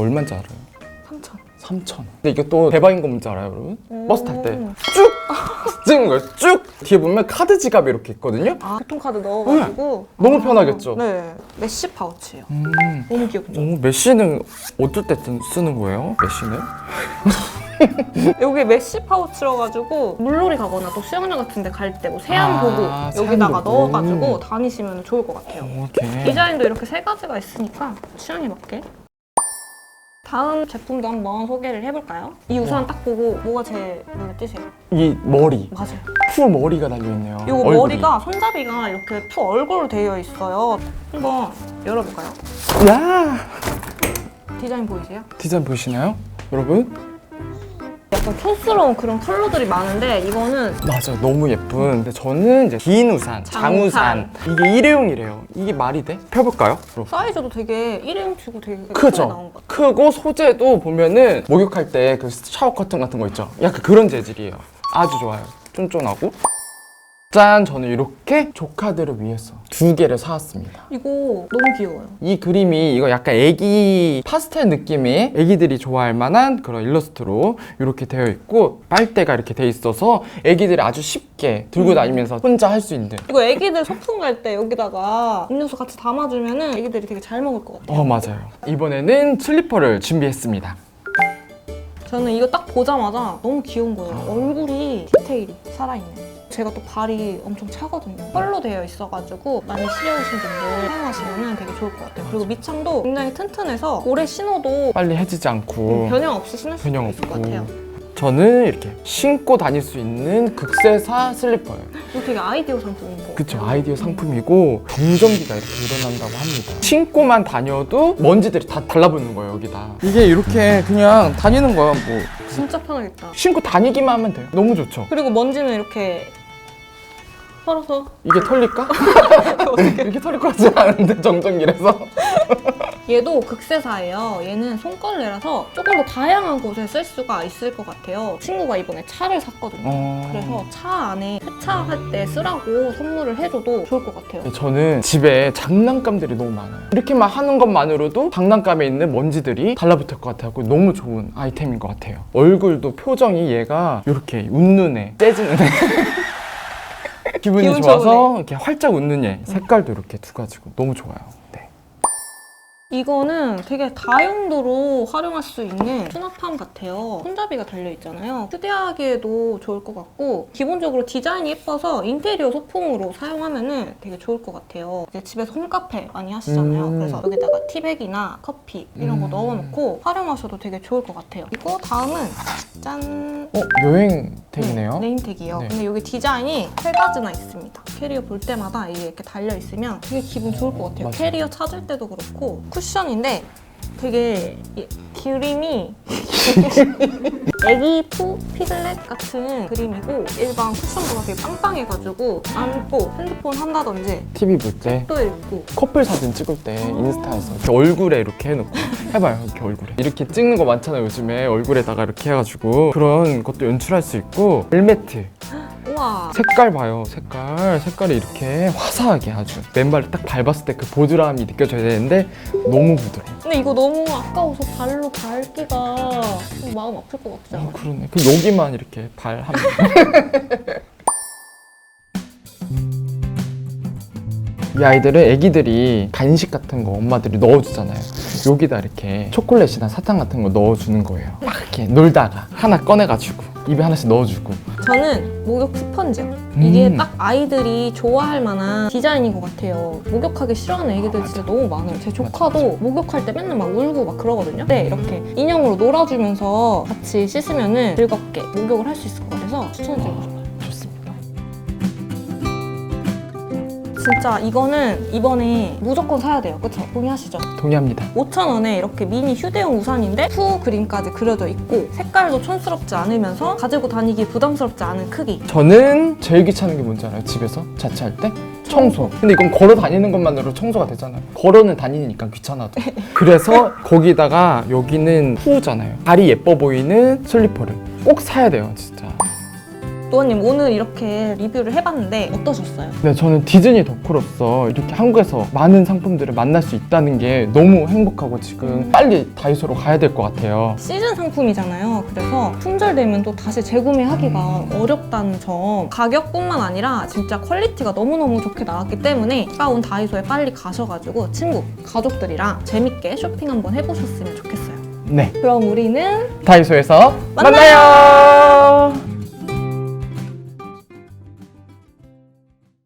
얼마인지 알아요? 3천. 3천 원. 근데 이게 또 대박인 거 뭔지 알아요, 여러분? 오. 버스 탈 때 쭉 찍은 거예요. 쭉 뒤에 보면 카드 지갑이 이렇게 있거든요. 아, 교통카드 넣어가지고. 너무 아, 편하겠죠? 네. 메쉬 파우치예요. 음. 너무 귀엽죠? 오, 메시는 어떨 때 쓰- 쓰는 거예요? 메시는? 여기 메쉬 파우치라 가지고 물놀이 가거나 또 수영장 같은 데 갈 때 뭐 세안 아, 보고 세안 여기다가 보고. 넣어가지고 다니시면 좋을 것 같아요. 이렇게. 디자인도 이렇게 세 가지가 있으니까 취향에 맞게. 다음 제품도 한번 소개를 해볼까요? 이 우산 딱 보고 뭐가 제일 눈에 띄세요? 이 머리, 맞아요. 풀 머리가 달려 있네요. 이 머리가 손잡이가 이렇게 푸 얼굴로 되어 있어요. 한번 열어볼까요? 야 디자인 보이세요? 디자인 보이시나요, 여러분? 약간 촌스러운 그런 컬러들이 많은데 이거는 맞아, 너무 예쁜. 근데 저는 이제 긴 우산, 장우산. 이게 일회용이래요. 이게 말이 돼? 펴볼까요? 여러분? 사이즈도 되게 일회용 치고 되게 크게 크죠? 나온 것 같아요. 크고 소재도 보면은 목욕할 때 그 샤워 커튼 같은 거 있죠? 약간 그런 재질이에요. 아주 좋아요. 쫀쫀하고. 짠! 저는 이렇게 조카들을 위해서 두 개를 사왔습니다. 이거 너무 귀여워요. 이 그림이 이거 약간 애기 파스텔 느낌의 애기들이 좋아할 만한 그런 일러스트로 이렇게 되어 있고 빨대가 이렇게 돼 있어서 애기들이 아주 쉽게 들고 다니면서 혼자 할 수 있는 이거 애기들 소풍 갈 때 여기다가 음료수 같이 담아주면은 애기들이 되게 잘 먹을 것 같아요. 어 맞아요 이번에는 슬리퍼를 준비했습니다 저는 이거 딱 보자마자 너무 귀여운 거예요. 얼굴이 디테일이 살아있네. 제가 또 발이 엄청 차거든요. 펄로 되어 있어가지고 많이 시려우신 분들 사용하시면 되게 좋을 것 같아요. 그리고 밑창도 굉장히 튼튼해서 오래 신어도 빨리 해지지 않고 변형 없이 신을 수 변형 있을 것 같아요. 저는 이렇게 신고 다닐 수 있는 극세사 슬리퍼예요 이거 되게 아이디어 상품인 거 그쵸 같아요. 아이디어 상품이고 정전기가 이렇게 일어난다고 합니다 신고만 다녀도 먼지들이 다 달라붙는 거예요 여기다 이게 이렇게 그냥 다니는 거야 뭐 진짜 편하겠다. 신고 다니기만 하면 돼요 너무 좋죠 그리고 먼지는 이렇게 털어서 이게 털릴까? 이렇게 털릴 것 같지 않은데 정전기라서 얘도 극세사예요. 얘는 손걸레라서 조금 더 다양한 곳에 쓸 수가 있을 것 같아요. 친구가 이번에 차를 샀거든요. 어... 그래서 차 안에 세차할 때 쓰라고 선물을 해줘도 좋을 것 같아요. 저는 집에 장난감들이 너무 많아요 이렇게 만 하는 것만으로도 장난감에 있는 먼지들이 달라붙을 것 같아요 너무 좋은 아이템인 것 같아요 얼굴도 표정이 얘가 이렇게 웃는 애 째지는 애 기분이 기분 좋아서 좋은 이렇게 활짝 웃는 애 색깔도 이렇게 두 가지고 너무 좋아요 네. 이거는 되게 다용도로 활용할 수 있는 수납함 같아요. 손잡이가 달려있잖아요. 휴대하기에도 좋을 것 같고 기본적으로 디자인이 예뻐서 인테리어 소품으로 사용하면 되게 좋을 것 같아요. 이제 집에서 홈카페 많이 하시잖아요. 음. 그래서 여기다가 티백이나 커피 이런 거 음. 넣어놓고 활용하셔도 되게 좋을 것 같아요. 이거 다음은 짠! 어? 여행템이네요 네임택이요. 네. 근데 여기 디자인이 세 가지나 있습니다. 캐리어 볼 때마다 이게 이렇게 달려 있으면 되게 기분 좋을 것 같아요. 맞아요. 캐리어 찾을 때도 그렇고 쿠션인데 되게 이- 그림이 애기 푸 피글렛 같은 그림이고 일반 쿠션보다 되게 빵빵해가지고 안고 핸드폰 한다든지 TV 볼 때 또 읽고. 커플 사진 찍을 때 인스타에서 이렇게 얼굴에 이렇게 해놓고 해봐요 이렇게 얼굴에. 이렇게 찍는 거 많잖아요 요즘에. 얼굴에다가 이렇게 해가지고 그런 것도 연출할 수 있고 벨매트 우와. 색깔 봐요 색깔. 색깔이 이렇게 화사하게 아주. 맨발을 딱 밟았을 때 그 보드람이 느껴져야 되는데 너무 부드러워 근데 이거 너무 아까워서 발로 밟기가 좀 마음 아플 것 같지 어, 않아요? 그러네. 그 여기만 이렇게 발하면. 이 아이들은 애기들이 간식 같은 거 엄마들이 넣어주잖아요. 여기다 이렇게 초콜릿이나 사탕 같은 거 넣어주는 거예요. 막 이렇게 놀다가 하나 꺼내가지고 입에 하나씩 넣어주고 저는 목욕 스펀지. 이게 음. 딱 아이들이 좋아할 만한 디자인인 것 같아요. 목욕하기 싫어하는 애기들 진짜 너무 많아요. 제 조카도 목욕할 때 맨날 막 울고 막 그러거든요. 근데 이렇게 인형으로 놀아주면서 같이 씻으면 즐겁게 목욕을 할 수 있을 것 같아서 추천해드리고 싶어요 진짜 이거는 이번에 무조건 사야 돼요 그쵸? 동의하시죠? 동의합니다 5,000원에 이렇게 미니 휴대용 우산인데 푸 그림까지 그려져 있고 색깔도 촌스럽지 않으면서 가지고 다니기 부담스럽지 않은 크기 저는 제일 귀찮은 게 뭔지 알아요? 집에서 자취할 때? 청소. 근데 이건 걸어 다니는 것만으로 청소가 되잖아요. 걸어는 다니니까 귀찮아도. 그래서 거기다가 여기는 후잖아요. 발이 예뻐 보이는 슬리퍼를 꼭 사야 돼요, 진짜. 노아님 오늘 이렇게 리뷰를 해봤는데 어떠셨어요? 네, 저는 디즈니 덕후로서 이렇게 한국에서 많은 상품들을 만날 수 있다는 게 너무 행복하고 지금 빨리 다이소로 가야 될 것 같아요. 시즌 상품이잖아요. 그래서 품절되면 또 다시 재구매하기가 어렵다는 점. 가격뿐만 아니라 진짜 퀄리티가 너무너무 좋게 나왔기 때문에 가까운 다이소에 빨리 가셔가지고 친구, 가족들이랑 재밌게 쇼핑 한번 해보셨으면 좋겠어요. 네, 그럼 우리는 다이소에서 만나요. 만나요.